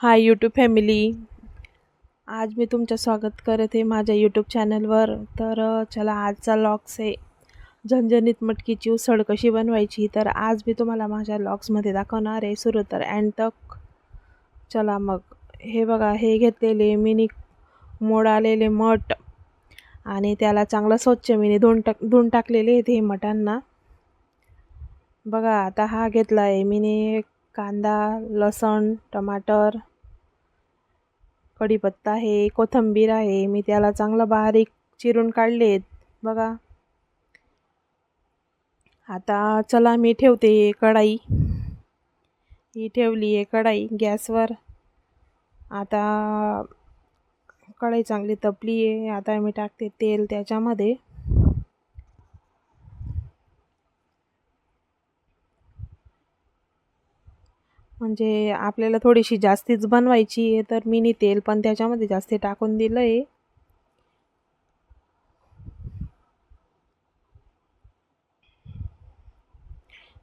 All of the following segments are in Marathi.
हाय यूट्यूब फॅमिली आज मी तुमचं स्वागत करत आहे माझ्या यूट्यूब चॅनलवर तर चला आजचा लॉक्स आहे. झणझणीत मटकीची उसळ कशी बनवायची? तर आज मी तुम्हाला माझ्या लॉक्समध्ये दाखवणार आहे. सुरू तर अँड तक. चला मग. हे बघा हे घेतलेले मिनी मोड आलेले मठ आणि त्याला चांगलं स्वच्छ मिनी धुवून टाक धुवून टाकलेले आहेत हे मटांना. बघा आता हा घेतला आहे मीने कांदा लसण टमाटर कढीपत्ता आहे कोथिंबीर आहे मी त्याला चांगलं बारीक चिरून काढले आहेत. बघा. आता चला मी ठेवते कढाई. ही ठेवली आहे कढाई गॅसवर. आता कढाई चांगली तपली आहे. आता मी टाकते तेल त्याच्यामध्ये. म्हणजे आपल्याला थोडीशी जास्तीच बनवायची आहे तर मिनी तेल पण त्याच्यामध्ये जास्ती टाकून दिलं आहे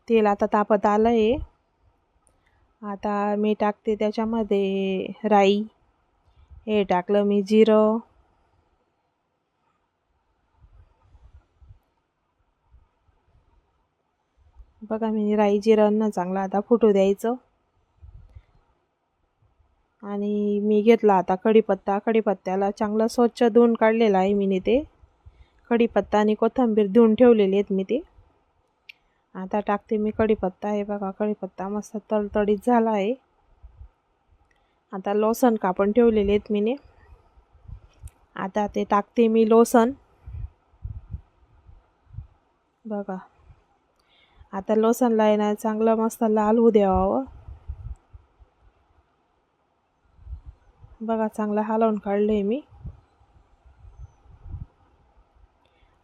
तेल आता तापत आलं आहे आता मी टाकते त्याच्यामध्ये राई. हे टाकलं मी जिरं. बघा मी राई जिरं ना चांगलं आता फुटू द्यायचं. आणि मी घेतला आता कढीपत्ता. कढीपत्त्याला चांगलं स्वच्छ धुवून काढलेला आहे मी ते. कढीपत्ता आणि कोथिंबीर धुवून ठेवलेली आहेत मी ते. आता टाकते मी कढीपत्ता. आहे बघा कढीपत्ता मस्त तडतडीत झाला आहे. आता लोसन कापून ठेवलेले आहेत मीने. आता ते टाकते मी लोसन. बघा. आता लोसनला येणार चांगलं मस्त लाल होऊ द्यावं. बघा चांगला हलवून काढलं आहे मी.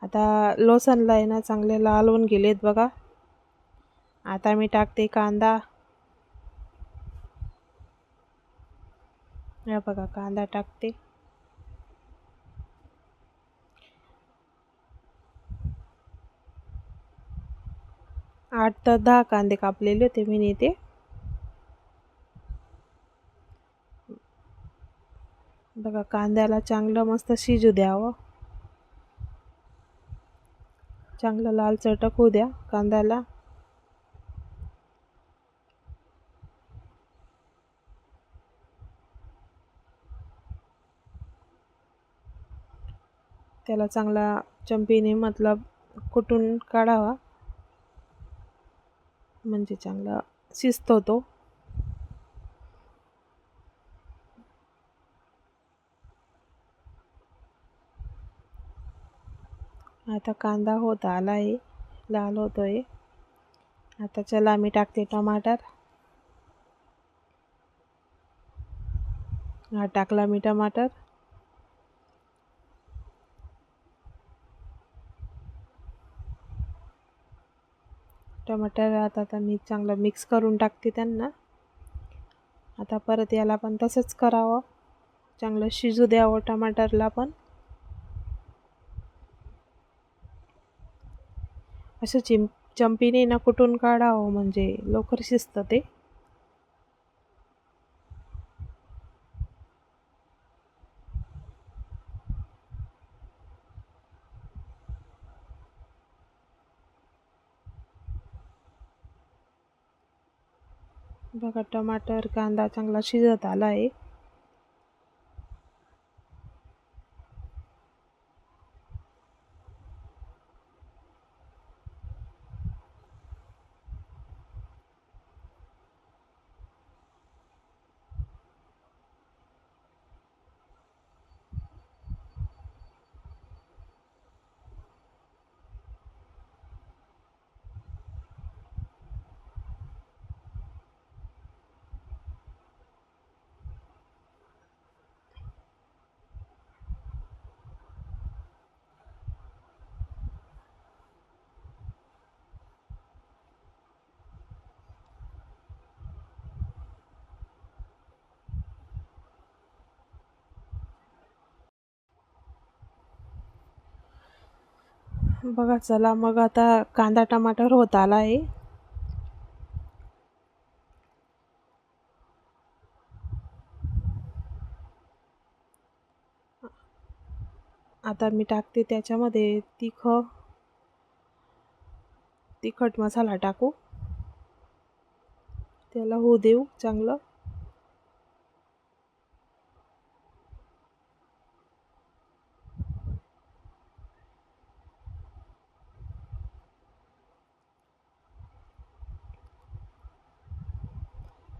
आता लोसनला आहे ना चांगले लालवून गेलेत बघा. आता मी टाकते कांदा. या बघा कांदा टाकते. आठ तर दहा कांदे कापलेले होते मी नेते. बघा कांद्याला चांगलं मस्त शिजू द्यावं हो. चांगलं लाल चटक होऊ द्या कांद्याला. त्याला चांगला चंपीने मतलब कुटून काढावा. म्हणजे चांगला शिजतो तो. आता कांदा होत आला आहे लाल होतो आहे आता चला मी टाकते टमाटर. हा टाकला मी टमाटर. टमाटर आता आता मी चांगलं मिक्स करून टाकते त्यांना. आता परत याला पण तसंच करावं. चांगलं शिजू द्यावं टमाटरला पण. असं चिम चंपीने ना कुठून काढावं म्हणजे? लवकर शिजतं ते. बघा टमाटर कांदा चांगला शिजत आला आहे बघा चला मग आता कांदा टमाटर होत आला आहे आता मी टाकते त्याच्यामध्ये तिख तिखट मसाला टाकू. त्याला होऊ देऊ चांगलं.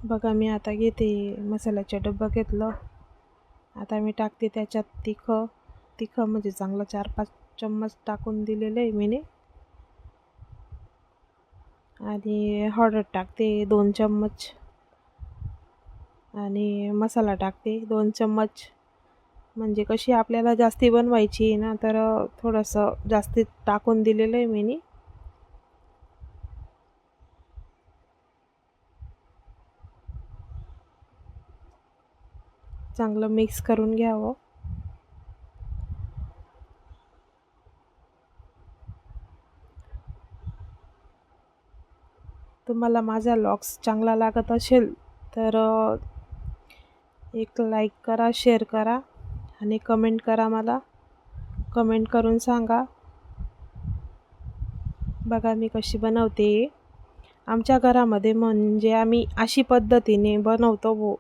बघा मी आता घेते मसाल्याचा डब्बा घेतलं. आता मी टाकते त्याच्यात तिखं. तिखं म्हणजे चांगलं चार पाच चम्मच टाकून दिलेलं आहे मीने. आणि हळद टाकते दोन चम्मच. आणि मसाला टाकते दोन चम्मच. म्हणजे कशी आपल्याला जास्ती बनवायची ना तर थोडंसं जास्ती टाकून दिलेलं आहे मीनी. चांगलं मिक्स करून घ्यावं. तुम्हाला माझा लॉक्स चांगला लागत असेल तर एक लाईक करा शेअर करा आणि कमेंट करा मला. कमेंट करून सांगा. बघा मी कशी बनवते. आमच्या घरामध्ये म्हणजे आम्ही अशी पद्धतीने बनवतो.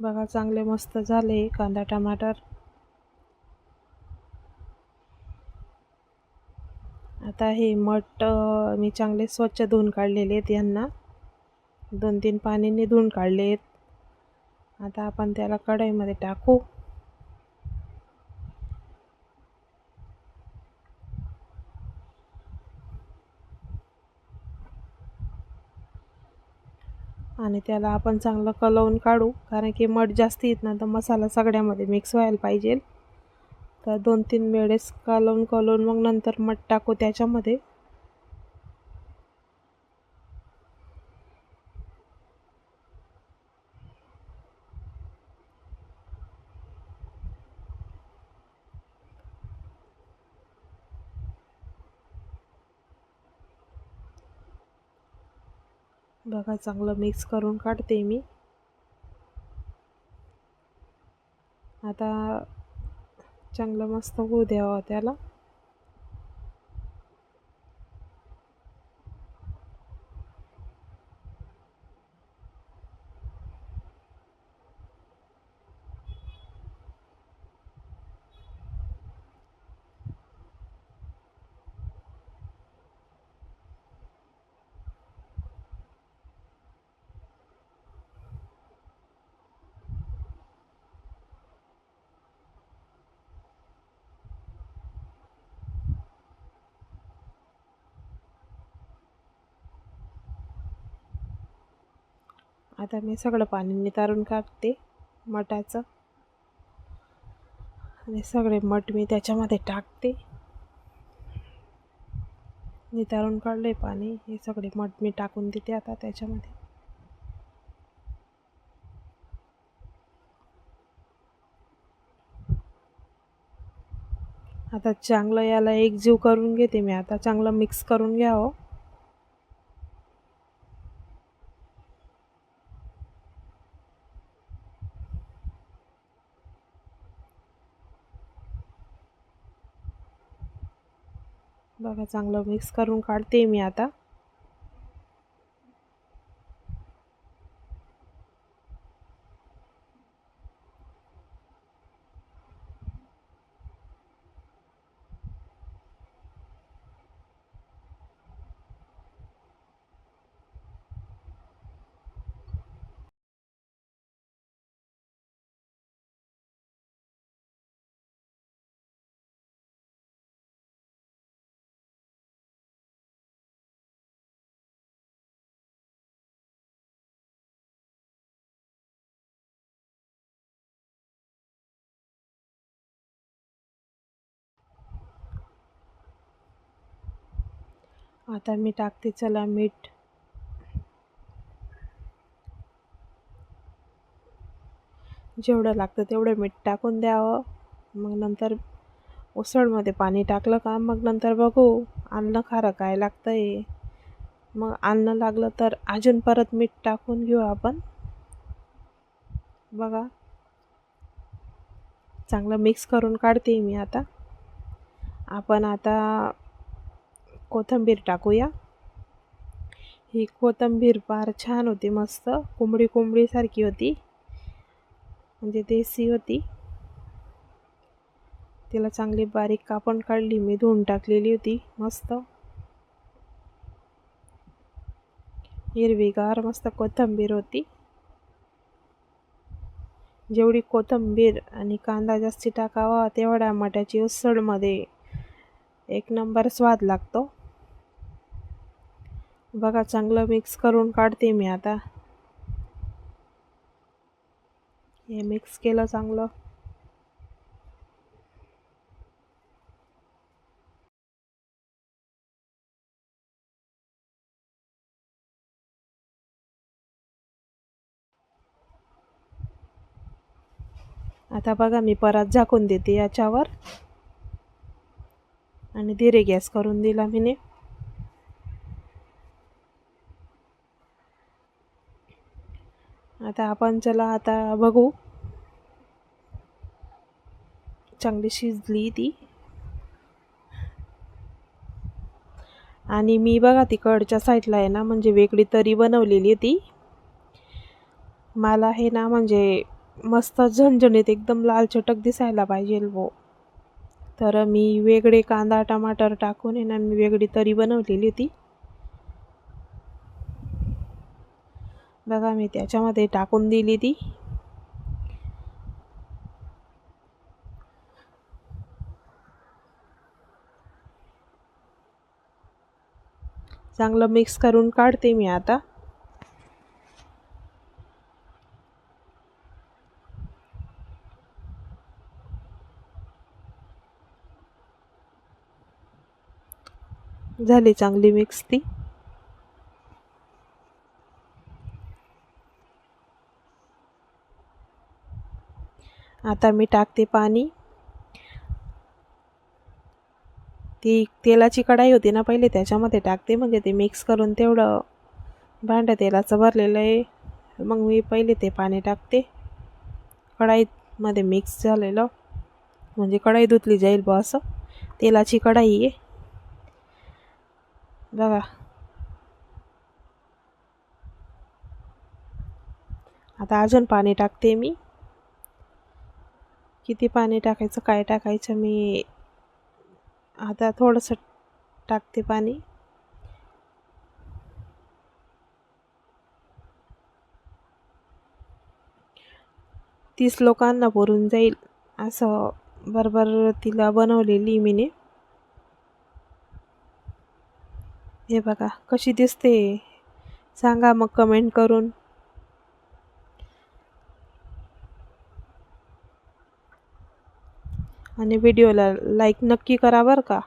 बघा चांगले मस्त झाले कांदा टमाटर. आता हे मठ मी चांगले स्वच्छ धुवून काढलेले आहेत यांना. दोन तीन पाण्याने धुवून काढले आहेत आता आपण त्याला कढईमध्ये टाकू. आणि त्याला आपण चांगलं कलवून काढू. कारण की मठ जास्त येत ना तर मसाला सगळ्यामध्ये मिक्स व्हायला पाहिजे. तर दोन तीन वेळेस कालवून कलवून मग नंतर मठ टाकू त्याच्यामध्ये. बघा चांगलं मिक्स करून काढते मी. आता चांगलं मस्त होऊ द्यावं त्याला. आता मी सगळं पाणी नितारून काढते मठाचं आणि सगळे मठ मी त्याच्यामध्ये टाकते. नितारून काढले पाणी. हे सगळे मठ मी टाकून देते आता त्याच्यामध्ये. आता चांगलं याला एकजीव करून घेते मी. आता चांगलं मिक्स करून घ्यावं. बघा चांगलं मिक्स करून काढते मी आता. आता मी टाकते चला मीठ. जेवढं लागतं तेवढं मीठ टाकून द्यावं. मग नंतर उसळमध्ये पाणी टाकलं का मग नंतर बघू अन्न खारं काय लागतं आहे मग अन्न लागलं तर अजून परत मीठ टाकून घेऊ आपण. बघा. चांगलं मिक्स करून काढते मी आता. आपण आता कोथिंबीर टाकूया. ही कोथिंबीर फार छान होती मस्त. कोंबडी कोंबडीसारखी होती. म्हणजे देसी होती. तिला चांगली बारीक कापण काढली मी धुवून टाकलेली होती मस्त. हिरवीगार मस्त कोथिंबीर होती. जेवढी कोथिंबीर आणि कांदा जास्ती टाकावा तेवढ्या मट्याची उसळमध्ये एक नंबर स्वाद लागतो. बघा चांगलं मिक्स करून काढते मी आता. हे मिक्स केलं चांगलं. आता बघा मी परत झाकून देते याच्यावर. आणि धीरे गॅस करून दिला मीने. आता आपण चला आता बघू. चांगली शिजली ती. आणि मी बघा तिकडच्या साईडला आहे ना म्हणजे वेगळी तरी बनवलेली ती. मला हे ना म्हणजे मस्त झणझणीत एकदम लाल चटक दिसायला पाहिजे वो तर मी वेगळे कांदा टमाटर टाकून आहे ना मी वेगळी तरी बनवलेली होती बघा मी त्याच्यामध्ये टाकून दिली ती. चांगलं मिक्स करून काढते मी आता. झाली चांगली मिक्स ती. आता मी टाकते पाणी. ती तेलाची कढाई होती ना पहिले त्याच्यामध्ये टाकते म्हणजे ते मिक्स करून तेवढं भांडं तेलाचं भरलेलं आहे. मग मी पहिले ते पाणी टाकते. कढाईमध्ये मिक्स झालेलं. म्हणजे कढाई धुतली जाईल बा असं. तेलाची कढाई आहे. बघा. आता अजून पाणी टाकते मी. किती पाणी टाकायचं काय टाकायचं मी आता थोडंसं टाकते पाणी. तीस लोकांना पुरून जाईल असं बरोबर तिला बनवलेली मीने हे बघा कशी दिसते. सांगा मग कमेंट करून. आणि व्हिडिओला लाईक नक्की करा बरं का.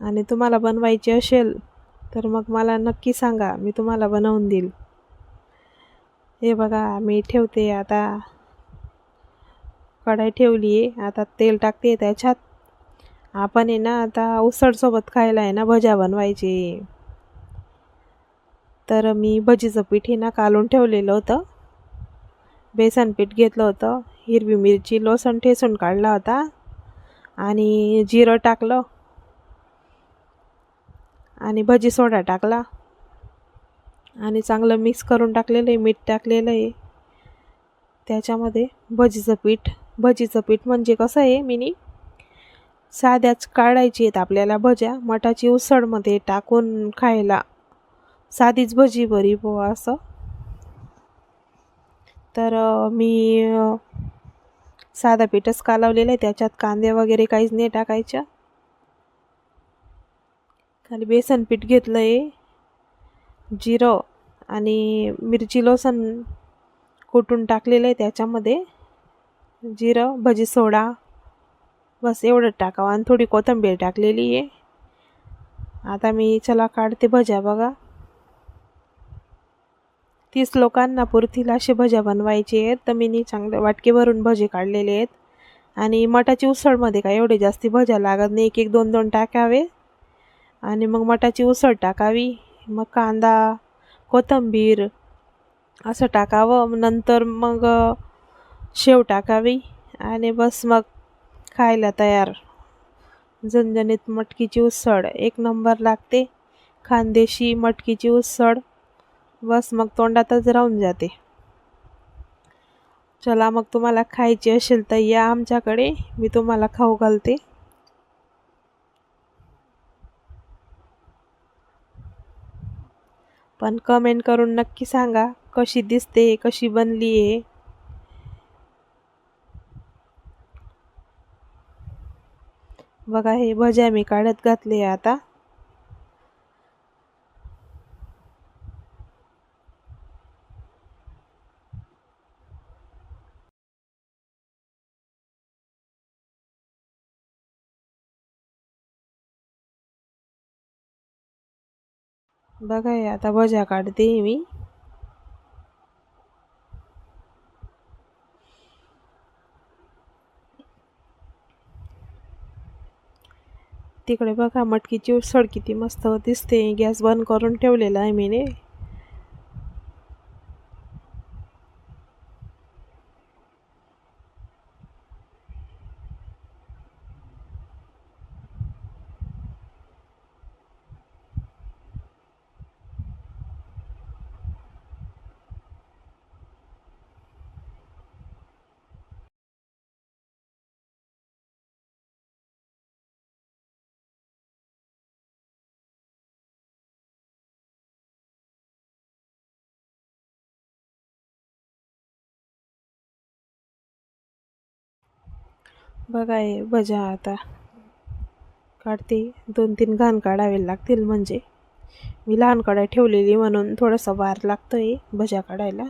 आणि तुम्हाला बनवायची असेल तर मग मला नक्की सांगा मी तुम्हाला बनवून देईल. हे बघा मी ठेवते आता. कढाई ठेवली आहे आता तेल टाकते त्याच्यात. आपण आहे ना आता उसळसोबत खायला आहे ना भज्या बनवायची. तर मी भजीचं पीठ हे ना कालून ठेवलेलं होतं. बेसन पीठ घेतलं होतं. हिरवी मिरची लसूण ठेसून काढला होता. आणि जिरं टाकलं. आणि भजी सोडा टाकला. आणि चांगलं मिक्स करून टाकलेलं आहे मीठ टाकलेलं आहे. त्याच्यामध्ये भजीचं पीठ भजीचं पीठ म्हणजे कसं आहे मिनी? साध्याच काढायची आहेत आपल्याला भज्या. मठाची उसळमध्ये टाकून खायला साधीच भजी बरी पोहा असं. तर मी साधा पीठच कालवलेलं आहे त्याच्यात कांदे वगैरे काहीच नाही टाकायच्या. खाली बेसन पीठ घेतलं आहे जिरं आणि मिरची लोसन कुटून टाकलेलं आहे त्याच्यामध्ये. जिरं भजी सोडा बस एवढं टाकावं आणि थोडी कोथिंबीर टाकलेली आहे. आता मी चला काढते भज्या बघा. तीस लोकांना पुरतील असे भज्या बनवायचे आहेत. तर मी चांगले वाटके भरून भजे काढलेले आहेत. आणि मटाची उसळमध्ये काय एवढे जास्ती भज्या लागत नाही. एक एक दोन दोन टाकावे. आणि मग मटाची उसळ टाकावी. मग कांदा कोथिंबीर असं टाकावं. नंतर मग शेव टाकावी. आणि बस मग खायला तयार. झणझणीत मटकीची उसळ. एक नंबर लागते. खानदेशी मटकीची उसळ. बस मग तोंडातच राहून जाते. चला मग तुम्हाला खायची असेल तर या आमच्याकडे मी तुम्हाला खाऊ घालते. पण कमेंट करून नक्की सांगा कशी दिसते कशी बनली आहे. बघा हे भज्या मी काढत घातले आता. बघा हे आता भज्या काढते मी. तिकडे बघा मटकीची उसळ किती मस्त दिसते. गॅस बंद करून ठेवलेला आहे मीने. बघा हे भजा आता. काढते. दोन तीन घाण काढावे लागतील म्हणजे. मी लहान कढाई ठेवलेली म्हणून थोडंसं वार लागतो आहे भजा काढायला.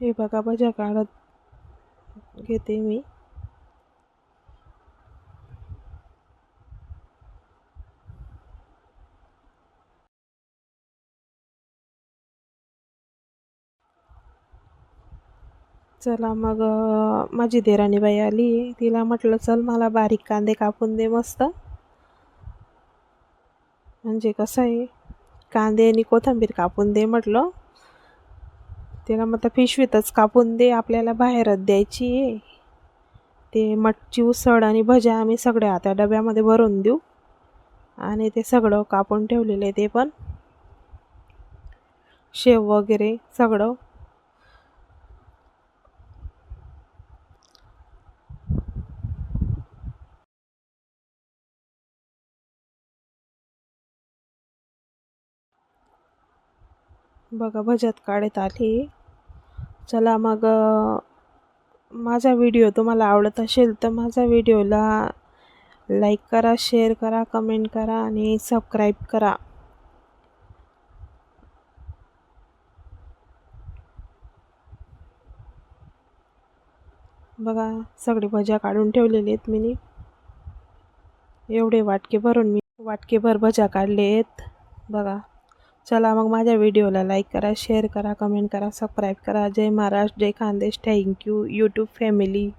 हे बघा भज्या काढत घेते मी. चला मग माझी देराणीबाई आली. तिला म्हटलं चल मला बारीक कांदे कापून दे मस्त. म्हणजे कसं आहे कांदे आणि कोथिंबीर कापून दे म्हटलं. त्याला मग त्या पिशवीतच कापून दे आपल्याला बाहेरच द्यायची आहे. ते मटची उसळ आणि भज्या आम्ही सगळ्या आता डब्यामध्ये भरून देऊ. आणि ते सगळं कापून ठेवलेलं ते पण. शेव वगैरे सगळं. बघा भजात काढत आली. चला मग माझा व्हिडिओ तुम्हाला आवडत असेल तर माझा व्हिडिओला लाईक करा शेअर करा कमेंट करा आणि सबस्क्राईब करा. बघा सगळे भज्या काढून ठेवलेले आहेत मी एवढे वाटके भरून मी वाटकेभर भज्या काढले आहेत बघा. चला मग माझ्या व्हिडिओला लाईक करा शेअर करा कमेंट करा सबस्क्राईब करा. जय महाराष्ट्र जय Khandesh. Thank you. YouTube family.